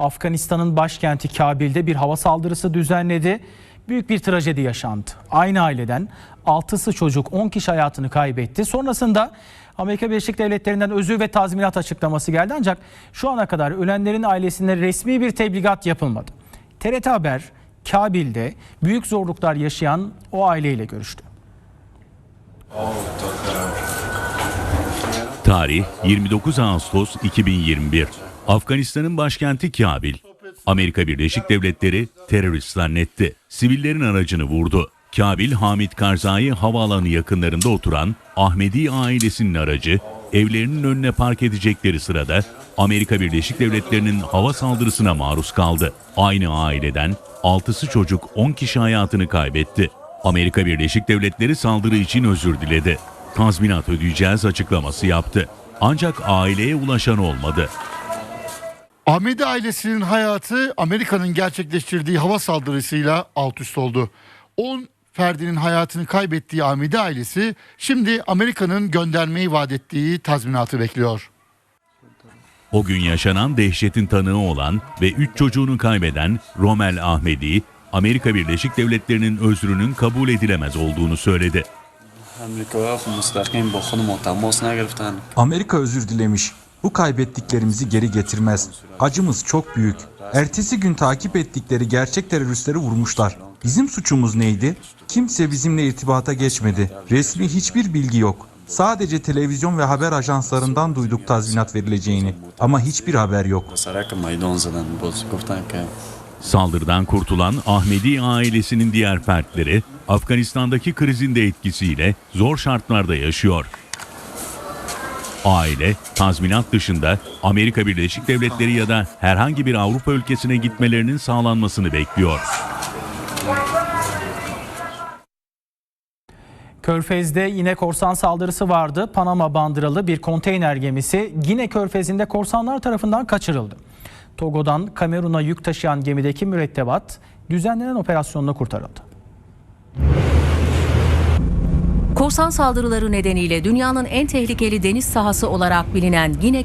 Afganistan'ın başkenti Kabil'de bir hava saldırısı düzenledi. Büyük bir trajedi yaşandı. Aynı aileden 6'sı çocuk 10 kişi hayatını kaybetti. Sonrasında Amerika Birleşik Devletleri'nden özür ve tazminat açıklaması geldi ancak şu ana kadar ölenlerin ailesine resmi bir tebligat yapılmadı. TRT Haber Kabil'de büyük zorluklar yaşayan o aileyle görüştü. Tarih 29 Ağustos 2021. Afganistan'ın başkenti Kabil. Amerika Birleşik Devletleri terörist zannetti. Sivillerin aracını vurdu. Kabil Hamid Karzai havaalanı yakınlarında oturan Ahmedi ailesinin aracı evlerinin önüne park edecekleri sırada Amerika Birleşik Devletleri'nin hava saldırısına maruz kaldı. Aynı aileden 6'sı çocuk 10 kişi hayatını kaybetti. Amerika Birleşik Devletleri saldırı için özür diledi. Tazminat ödeyeceğiz açıklaması yaptı. Ancak aileye ulaşan olmadı. Ahmedi ailesinin hayatı Amerika'nın gerçekleştirdiği hava saldırısıyla alt üst oldu. 10 ferdinin hayatını kaybettiği Ahmedi ailesi şimdi Amerika'nın göndermeyi vaat ettiği tazminatı bekliyor. O gün yaşanan dehşetin tanığı olan ve 3 çocuğunu kaybeden Romel Ahmedi, Amerika Birleşik Devletleri'nin özrünün kabul edilemez olduğunu söyledi. Amerika özür dilemiş. Bu kaybettiklerimizi geri getirmez. Acımız çok büyük. Ertesi gün takip ettikleri gerçek teröristleri vurmuşlar. Bizim suçumuz neydi? Kimse bizimle irtibata geçmedi. Resmi hiçbir bilgi yok. Sadece televizyon ve haber ajanslarından duyduk tazminat verileceğini ama hiçbir haber yok. Saldırıdan kurtulan Ahmedi ailesinin diğer fertleri Afganistan'daki krizin de etkisiyle zor şartlarda yaşıyor. Aile tazminat dışında Amerika Birleşik Devletleri ya da herhangi bir Avrupa ülkesine gitmelerinin sağlanmasını bekliyor. Körfez'de yine korsan saldırısı vardı. Panama bandıralı bir konteyner gemisi Gine Körfezi'nde korsanlar tarafından kaçırıldı. Togo'dan Kamerun'a yük taşıyan gemideki mürettebat düzenlenen operasyonla kurtarıldı. Korsan saldırıları nedeniyle dünyanın en tehlikeli deniz sahası olarak bilinen Gine